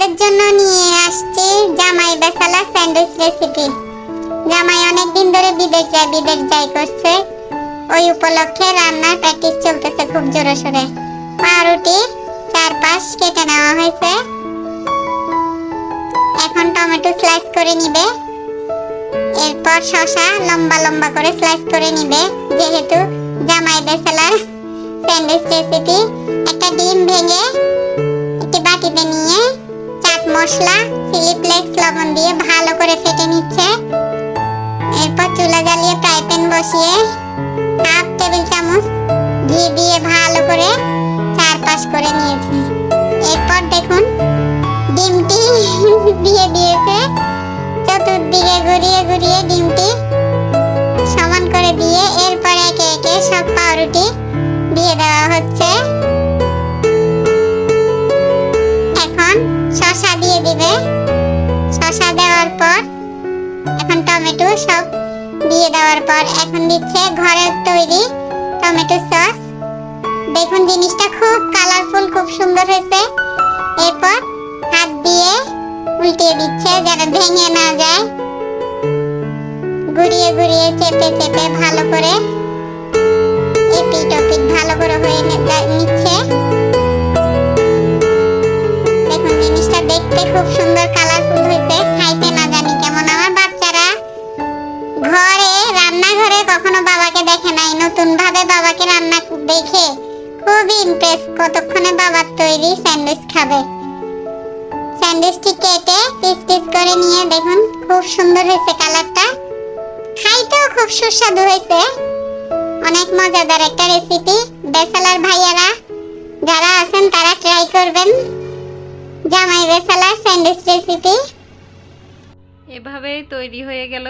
আপনাদের জন্য নিয়ে আসছি জামাই বেসালা স্যান্ডউইচ রেসিপি জামাই অনেক দিন ধরে বিদেশ যায়, বিদেশ যাই করছে। ওই উপলক্ষে রান্নার প্র্যাকটিস চলতেছে খুব জোরে পাউরুটি চার পাশ কেটে নেওয়া হয়েছে। এখন টমেটো স্লাইস করে নিবে। এরপর শসা লম্বা লম্বা করে স্লাইস করে নিবে। যেহেতু জামাই বেসালার স্যান্ডউইচ রেসিপি একটা ডিম ভেঙে একটি বাটিতে নিয়ে মশলা চিলি ফ্লেক্স লবণ দিয়ে ভালো করে ফেটে নিচ্ছে। এরপর চুলা জ্বালিয়ে ফ্রাই প্যান বসিয়ে হাফ টেবিল চামচ ঘি দিয়ে ভালো করে চারপাশ করে নিয়েছি। এরপর দেখুন, ডিমটি দিয়ে দিয়েছে। চতুর্দিকে ঘুরিয়ে ঘুরিয়ে ডিমটি সমান করে দিয়ে এরপর একে একে সব পাউরুটি দিয়ে দেওয়া হচ্ছে। দেওয়ার পর, এখন টমেটো সব দিয়ে দেওয়ার পর এখন দিচ্ছে ঘরের তৈরি টমেটো সস। দেখুন জিনিসটা খুব কালারফুল খুব সুন্দর হয়েছে। এরপর হাত দিয়ে উল্টিয়ে দিচ্ছে যেন ভেঙে না যায়। ঘুরিয়ে ঘুরিয়ে চেপে চেপে ভালো করে বাবাকে দেখে নাই নতুন ভাবে বাবাকে রান্না দেখে খুবই ইমপ্রেস কতক্ষণে বাবার তৈরি স্যান্ডউইচ খাবে। স্যান্ডউইচটি কেটে পিস পিস করে নিয়ে দেখুন, খুব সুন্দর হয়েছে কালারটা। খাইতেও খুব সুস্বাদু হয়েছে। অনেক মজাদার একটা রেসিপি বেসালার ভাইয়ারা যারা আছেন, তারা ট্রাই করবেন। জামাই বেসালার স্যান্ডউইচ রেসিপি এভাবেই তৈরি হয়ে গেল